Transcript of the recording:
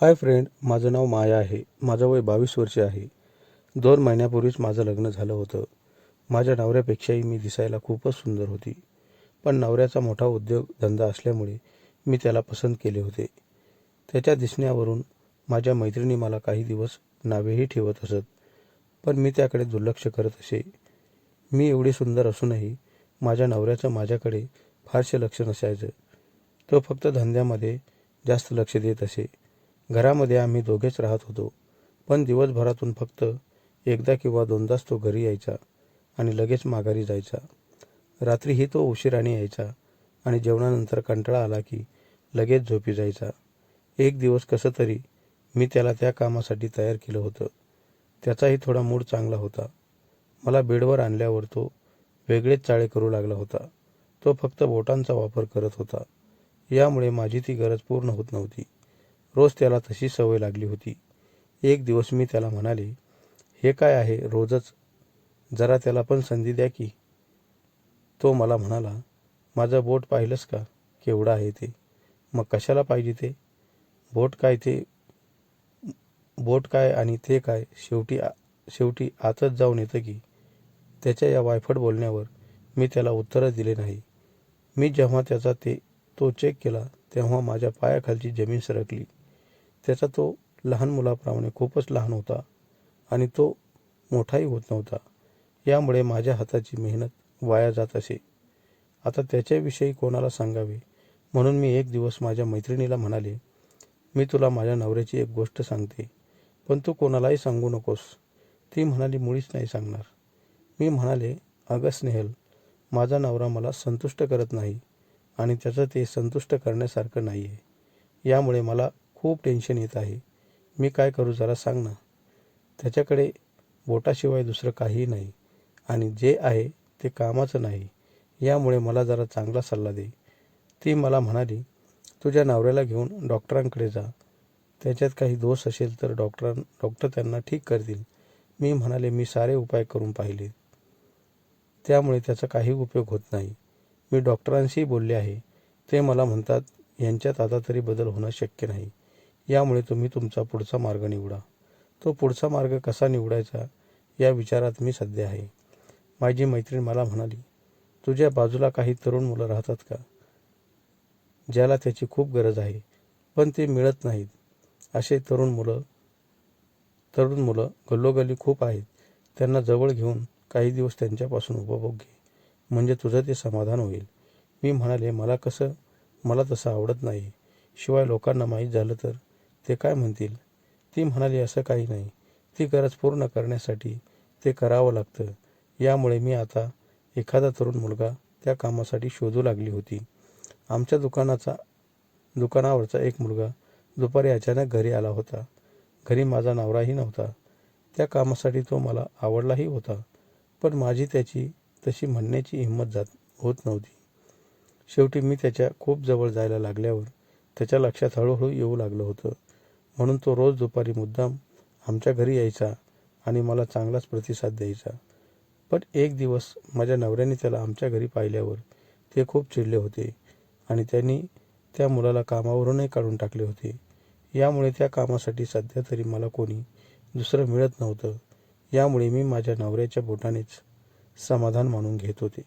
Hi friend माझं नाव माया आहे. माझं वय बावीस वर्षे आहे. दोन महिन्यापूर्वीच माझं लग्न झालं होतं. माझ्या नवऱ्यापेक्षाही मी दिसायला खूपच सुंदर होती. पण नवऱ्याचा मोठा उद्योग धंदा असल्यामुळे मी त्याला पसंत केले होते. त्याच्या दिसण्यावरून माझ्या मैत्रिणी मला काही दिवस नावेही ठेवत असत. पण मी त्याकडे दुर्लक्ष करत असे. मी एवढी सुंदर असूनही माझ्या नवऱ्याचं माझ्याकडे फारसे लक्ष नसायचं. तो फक्त धंद्यामध्ये जास्त लक्ष देत असे. घरामध्ये आम्ही दोघेच राहत होतो. पण दिवसभरातून फक्त एकदा किंवा दोनदाच तो घरी यायचा आणि लगेच माघारी जायचा. रात्रीही तो उशिराने यायचा आणि जेवणानंतर कंटाळा आला की लगेच झोपी जायचा. एक दिवस कसं तरी मी त्याला त्या कामासाठी तयार केलं होतं. त्याचाही थोडा मूड चांगला होता. मला बेडवर आणल्यावर तो वेगळेच चाळे करू लागला होता. तो फक्त बोटांचा वापर करत होता. यामुळे माझी ती गरज पूर्ण होत नव्हती. रोज त्याला तशी सवय लागली होती. एक दिवस मी त्याला म्हणाले हे काय आहे रोजच? जरा त्याला पण संधी द्या की. तो मला म्हणाला माझं बोट पाहिलंस का? केवढं आहे ते? मग कशाला पाहिजे ते? बोट काय ते? बोट काय आणि ते काय? शेवटी आ- शेवटी आतच जाऊन येतं की. त्याच्या या वायफट बोलण्यावर मी त्याला उत्तरच दिले नाही. मी जेव्हा त्याचा ते तो चेक केला तेव्हा माझ्या पायाखालची जमीन सरकली. त्याचा तो लहान मुलाप्रमाणे खूपच लहान होता आणि तो मोठाही होत नव्हता. यामुळे माझ्या हाताची मेहनत वाया जात असे. आता त्याच्याविषयी कोणाला सांगावे? म्हणून मी एक दिवस माझ्या मैत्रिणीला म्हणाले मी तुला माझ्या नवऱ्याची एक गोष्ट सांगते पण तू कोणालाही सांगू नकोस ती म्हणाली मुळीच नाही सांगणार मी म्हणाले अगं स्नेहल माझा नवरा मला संतुष्ट करत नाही आणि त्याचं ते संतुष्ट करण्यासारखं नाही आहे यामुळे मला खूप टेन्शन येत आहे. मी काय करू जरा सांग ना. त्याच्याकडे बोटाशिवाय दुसरं काहीही नाही. आणि जे आहे ते कामाचं नाही. यामुळे मला जरा चांगला सल्ला दे. ती मला म्हणाली तुझ्या नवऱ्याला घेऊन डॉक्टरांकडे जा. त्याच्यात काही दोष असेल तर डॉक्टरां डॉक्टर त्यांना ठीक करतील. मी म्हणाले मी सारे उपाय करून पाहिले. त्यामुळे त्याचा काही उपयोग होत नाही. मी डॉक्टरांशीही बोलले आहे. ते मला म्हणतात यांच्यात आता तरी बदल होणं शक्य नाही. यामुळे तुम्ही तुमचा पुढचा मार्ग निवडा. तो पुढचा मार्ग कसा निवडायचा या विचारात मी सध्या आहे. माझी मैत्रीण मला म्हणाली तुझ्या बाजूला काही तरुण मुलं राहतात का? ज्याला त्याची खूप गरज आहे पण ते मिळत नाहीत. असे तरुण मुलं तरुण मुलं गल्लोगल्ली खूप आहेत. त्यांना जवळ घेऊन काही दिवस त्यांच्यापासून उपभोग घे. म्हणजे तुझं ते समाधान होईल. मी म्हणाले मला कसं? मला तसं आवडत नाही. शिवाय लोकांना माहीत झालं तर ते काय म्हणतील? ती म्हणाली असं काही नाही. ती गरज पूर्ण करण्यासाठी ते करावं लागतं. यामुळे मी आता एखादा तरुण मुलगा त्या कामासाठी शोधू लागली होती. आमच्या दुकानाचा दुकानावरचा एक मुलगा दुपारी अचानक घरी आला होता. घरी माझा नवराही नव्हता. त्या कामासाठी तो मला आवडलाही होता. पण माझी त्याची तशी म्हणण्याची हिंमत जात होत नव्हती. शेवटी मी त्याच्या खूप जवळ जायला लागल्यावर त्याच्या लक्षात हळूहळू येऊ लागलं होतं. म्हणून तो रोज दुपारी मुद्दाम आमच्या घरी यायचा आणि मला चांगलाच प्रतिसाद द्यायचा. पण एक दिवस माझ्या नवऱ्याने त्याला आमच्या घरी पाहिल्यावर ते खूप चिडले होते आणि त्यांनी त्या मुलाला कामावरूनही काढून टाकले होते. यामुळे त्या कामासाठी सध्या तरी मला कोणी दुसरं मिळत नव्हतं. यामुळे मी माझ्या नवऱ्याच्या बोटानेच समाधान मानून घेत होते.